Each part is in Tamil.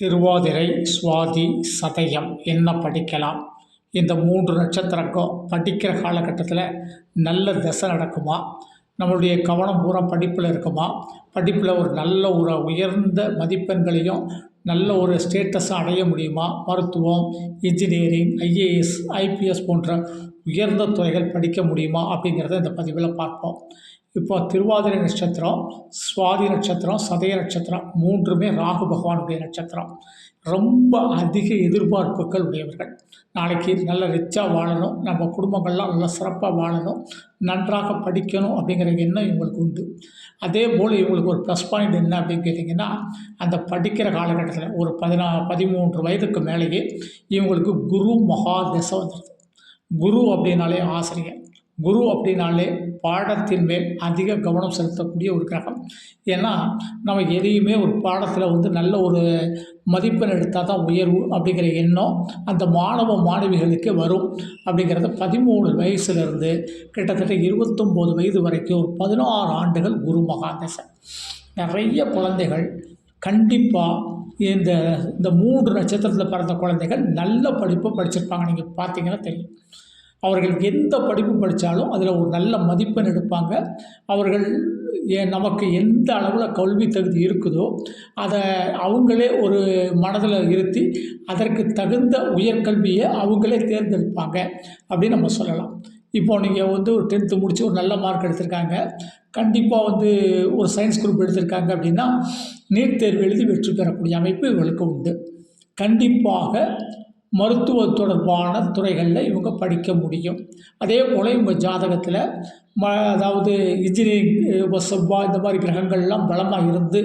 திருவாதிரை சுவாதி சதயம் என்ன படிக்கலாம்? இந்த மூன்று நட்சத்திரக்கும் படிக்கிற காலகட்டத்தில் நல்ல தசை நடக்குமா? நம்மளுடைய கவனம் பூரா படிப்பில் இருக்குமா? படிப்பில் ஒரு நல்ல ஒரு உயர்ந்த மதிப்பெண்களையும் நல்ல ஒரு ஸ்டேட்டஸை அடைய முடியுமா? மருத்துவம் இன்ஜினியரிங் ஐஏஎஸ் ஐபிஎஸ் போன்ற உயர்ந்த துறைகள் படிக்க முடியுமா? அப்படிங்கிறத இந்த பதிவில் பார்ப்போம். இப்போ திருவாதிரை நட்சத்திரம் சுவாதி நட்சத்திரம் சதய நட்சத்திரம் மூன்றுமே ராகு பகவானுடைய நட்சத்திரம். ரொம்ப அதிக எதிர்பார்ப்புகள் உடையவர்கள். நாளைக்கு நல்ல ரிச்சாக வாழணும் நம்ம குடும்பங்கள்லாம் நல்லா சிறப்பாக வாழணும் நன்றாக படிக்கணும் அப்படிங்கிற எண்ணம் இவங்களுக்கு உண்டு. அதே போல் இவங்களுக்கு ஒரு ப்ளஸ் பாயிண்ட் என்ன அப்படின்னு கேட்டிங்கன்னா அந்த படிக்கிற காலகட்டத்தில் ஒரு பதினா பதிமூன்று வயதுக்கு மேலேயே இவங்களுக்கு குரு மகா தசை வந்துடுது குரு அப்படின்னாலே ஆசிரியர். குரு அப்படின்னாலே பாடத்தின் மேல் அதிக கவனம் செலுத்தக்கூடிய ஒரு கிரகம். ஏன்னா நம்ம எதையுமே ஒரு பாடத்தில் வந்து நல்ல ஒரு மதிப்பெண் எடுத்தால் தான் உயர்வு அப்படிங்கிற எண்ணம் அந்த மாணவ மாணவிகளுக்கு வரும் அப்படிங்கிறத பதிமூணு வயசுலேருந்து கிட்டத்தட்ட இருபத்தொம்போது வயது வரைக்கும் ஒரு பதினாறு ஆண்டுகள் குரு மகாதசை. நிறைய குழந்தைகள் கண்டிப்பாக இந்த இந்த மூன்று நட்சத்திரத்தில் பிறந்த குழந்தைகள் நல்ல படிப்பு படிச்சிருப்பாங்க. நீங்கள் பார்த்தீங்கன்னா தெரியும். அவர்கள் எந்த படிப்பு படித்தாலும் அதில் ஒரு நல்ல மதிப்பெண் எடுப்பாங்க. அவர்கள் நமக்கு எந்த அளவில் கல்வி தகுதி இருக்குதோ அதை அவங்களே ஒரு மனதில் இருத்தி அதற்கு தகுந்த உயர்கல்வியை அவங்களே தேர்ந்தெடுப்பாங்க அப்படின்னு நம்ம சொல்லலாம். இப்போ நீங்கள் வந்து ஒரு டென்த்து முடித்து ஒரு நல்ல மார்க் எடுத்திருக்காங்க. கண்டிப்பாக வந்து ஒரு சயின்ஸ் குரூப் எடுத்திருக்காங்க அப்படின்னா நீட் தேர்வு எழுதி வெற்றி பெறக்கூடிய அமைப்பு இவங்களுக்கு உண்டு. கண்டிப்பாக மருத்துவ தொடர்பான துறைகளில் இவங்க படிக்க முடியும். அதே போல் இவங்க ஜாதகத்தில் ம அதாவது இன்ஜினியரிங் செவ்வாய் இந்த மாதிரி கிரகங்கள்லாம் பலமாக இருந்து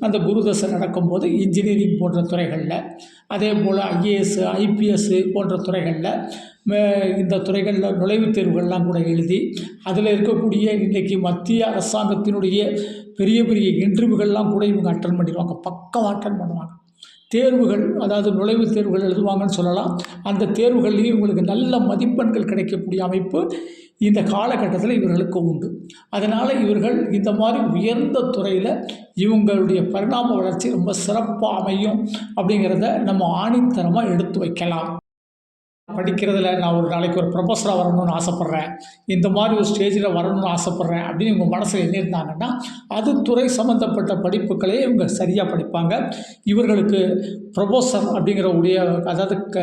அந்த குருதசை நடக்கும்போது இன்ஜினியரிங் போன்ற துறைகளில் அதே போல் ஐஏஎஸ் ஐபிஎஸ் போன்ற துறைகளில் மே- இந்த துறைகளில் நுழைவுத் தேர்வுகள்லாம் கூட எழுதி அதில் இருக்கக்கூடிய இன்றைக்கி மத்திய அரசாங்கத்தினுடைய பெரிய பெரிய இன்டர்வியூகள்லாம் கூட இவங்க அட்டன் பண்ணிடுவாங்க. பக்கம் அட்டன் பண்ணுவாங்க. தேர்வுகள் அதாவது நுழைவுத் தேர்வுகள் எழுதுவாங்கன்னு சொல்லலாம். அந்த தேர்வுகள்லேயும் இவங்களுக்கு நல்ல மதிப்பெண்கள் கிடைக்கக்கூடிய அமைப்பு இந்த காலகட்டத்தில் இவர்களுக்கு உண்டு. அதனால் இவர்கள் இந்த மாதிரி உயர்ந்த துறையில் இவங்களுடைய பரிணாம வளர்ச்சி ரொம்ப சிறப்பாக அமையும் அப்படிங்கிறத நம்ம ஆணித்தரமாக எடுத்து வைக்கலாம். படிக்கிறதுல நான் ஒரு நாளைக்கு ஒரு ப்ரொஃபஸராக வரணும்னு ஆசைப்பட்றேன். இந்த மாதிரி ஒரு ஸ்டேஜில் வரணும்னு ஆசைப்பட்றேன் அப்படின்னு இவங்க மனசில் எண்ணியிருந்தாங்கன்னா அது துறை சம்மந்தப்பட்ட படிப்புகளே இவங்க சரியாக படிப்பாங்க. இவர்களுக்கு ப்ரொஃபஸர் அப்படிங்கிற உடைய அதாவது க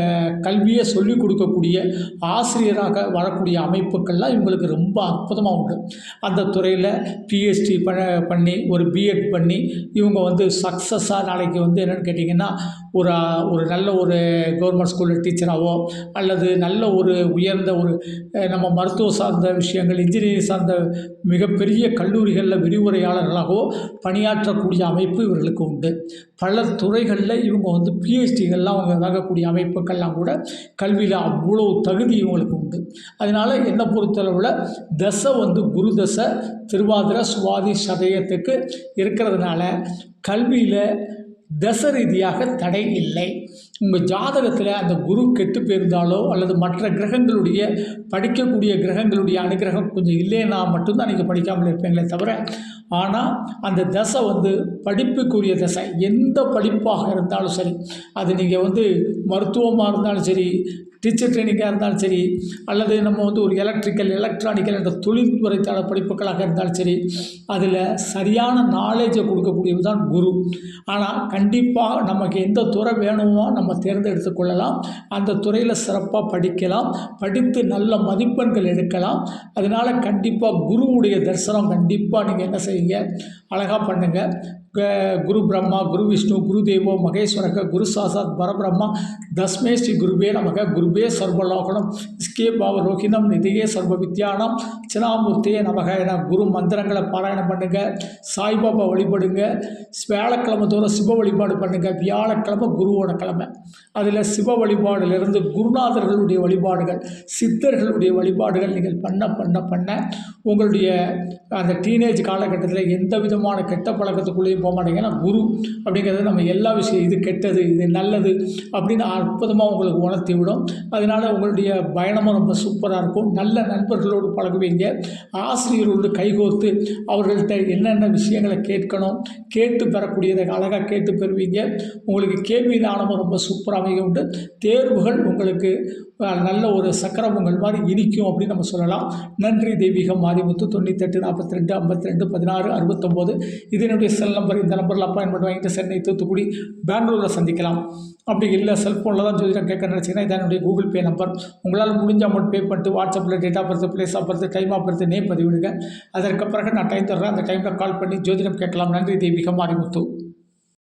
கல்வியை சொல்லிக் கொடுக்கக்கூடிய ஆசிரியராக வரக்கூடிய அமைப்புகள்லாம் இவங்களுக்கு ரொம்ப அற்புதமாக உண்டு. அந்த துறையில் பிஹெச்டி ப பண்ணி ஒரு பிஎட் பண்ணி இவங்க வந்து சக்ஸஸாக நாளைக்கு வந்து என்னென்னு கேட்டிங்கன்னா ஒரு ஒரு நல்ல ஒரு கவர்மெண்ட் ஸ்கூலில் டீச்சராகவோ அல்லது நல்ல ஒரு உயர்ந்த ஒரு நம்ம மருத்துவ சார்ந்த விஷயங்கள் இன்ஜினியரிங் சார்ந்த மிகப்பெரிய கல்லூரிகளில் விரிவுரையாளர்களாகவோ பணியாற்றக்கூடிய அமைப்பு இவர்களுக்கு உண்டு. பல துறைகளில் இவங்க வந்து பிஹெச்டிகள்லாம் அவங்க வாங்கக்கூடிய அமைப்புகள்லாம் கூட கல்வியில் அவ்வளோ தகுதி இவங்களுக்கு உண்டு. அதனால் என்னை பொறுத்தளவில் தசை வந்து குரு தசை திருவாதிரை சுவாதி சதயத்துக்கு இருக்கிறதுனால கல்வியில் தச ரீதியாக தடை இல்லை. உங்கள் ஜாதகத்தில் அந்த குரு கெட்டு போயிருந்தாலோ அல்லது மற்ற கிரகங்களுடைய படிக்கக்கூடிய கிரகங்களுடைய அனுகிரகம் கொஞ்சம் இல்லைன்னா மட்டும்தான் நீங்கள் படிக்காமல் இருப்பீங்களே தவிர ஆனால் அந்த தசை வந்து படிப்புக்குரிய தசை. எந்த படிப்பாக இருந்தாலும் சரி அது நீங்கள் வந்து மருத்துவமாக இருந்தாலும் சரி டீச்சர் ட்ரைனிங்காக இருந்தாலும் சரி அல்லது நம்ம வந்து ஒரு எலக்ட்ரிக்கல் எலக்ட்ரானிக்கல் என்ற தொழில்துறைத்தான படிப்புகளாக இருந்தாலும் சரி அதில் சரியான நாலேஜை கொடுக்கக்கூடியது தான் குரு. ஆனால் கண்டிப்பாக நமக்கு எந்த துறை வேணுமோ நம்ம தேர்ந்தெடுத்து கொள்ளலாம். அந்த துறையில் சிறப்பாக படிக்கலாம். படித்து நல்ல மதிப்பெண்கள் எடுக்கலாம். அதனால் கண்டிப்பாக குருவுடைய தரிசனம் கண்டிப்பாக நீங்கள் என்ன செய்யுங்க? அழகாக பண்ணுங்கள் குரு பிரம்மா குரு விஷ்ணு குரு தேவோ மகேஸ்வரக குரு சாசாத் பரபிரம்மா தஸ்மே ஸ்ரீ குருவே நமக குருவே சர்வலோகனம் இஸ்கே பாவரோகிணம் நிதியே சர்வ வித்யானம் சினாமூர்த்தியே நமக என குரு மந்திரங்களை பாராயணம் பண்ணுங்கள் சாய்பாபா வழிபடுங்க வியாழக்கிழமை தோறும் சிவ வழிபாடு பண்ணுங்கள் வியாழக்கிழமை குருவோட கிழமை. அதில் சிவ வழிபாடுலேருந்து குருநாதர்களுடைய வழிபாடுகள் சித்தர்களுடைய வழிபாடுகள் நீங்கள் பண்ண பண்ண பண்ண உங்களுடைய அந்த டீனேஜ் காலகட்டத்தில் எந்த விதமான கெட்ட பழக்கத்துக்குள்ளேயும் போக மாட்டீங்க ஏன்னா குரு அப்படிங்கிறது நம்ம எல்லா விஷயம் இது கெட்டது இது நல்லது அப்படின்னு அற்புதமாக உங்களுக்கு உணர்த்தி விடும். அதனால் உங்களுடைய பயணமும் ரொம்ப சூப்பராக இருக்கும். நல்ல நண்பர்களோடு பழகுவீங்க. ஆசிரியர்களோடு கைகோர்த்து அவர்கள்ட்ட என்னென்ன விஷயங்களை கேட்கணும் கேட்டு பெறக்கூடியதை அழகாக கேட்டு பெறுவீங்க. உங்களுக்கு கேள்வி ஞானமும் ரொம்ப சூப்பராகவே உண்டு. தேர்வுகள் உங்களுக்கு நல்ல ஒரு சக்கர பொங்கல் மாதிரி இனிக்கும் அப்படின்னு நம்ம சொல்லலாம். நன்றி தெய்வீகம் மாரிமுத்து தொண்ணூத்தெட்டு நாற்பத்தி ரெண்டு ஐம்பத்தி ரெண்டு பதினாறு அறுபத்தொம்போது. இதனுடைய செல் நம்பர் இந்த நம்பரில் அப்பாயின்மெண்ட் வாங்கிட்டு சென்னை தூத்துக்குடி பெங்களூரில் சந்திக்கலாம். அப்படி இல்லை செல்ஃபோனில் தான் ஜோதிடம் கேட்க நினச்சிங்கன்னா இதான் என்னுடைய கூகுள் பே நம்பர். உங்களால் முடிஞ்ச அமௌண்ட் பே பண்ணிட்டு வாட்ஸ்அப்பில் date of birth place of birth time of birth name பதிவிடுங்க. அதற்கு பிறகு நான் டைம் தர்றேன். அந்த டைமில் கால் பண்ணி ஜோதிடம் கேட்கலாம். நன்றி தெய்வீகம் மாரிமுத்து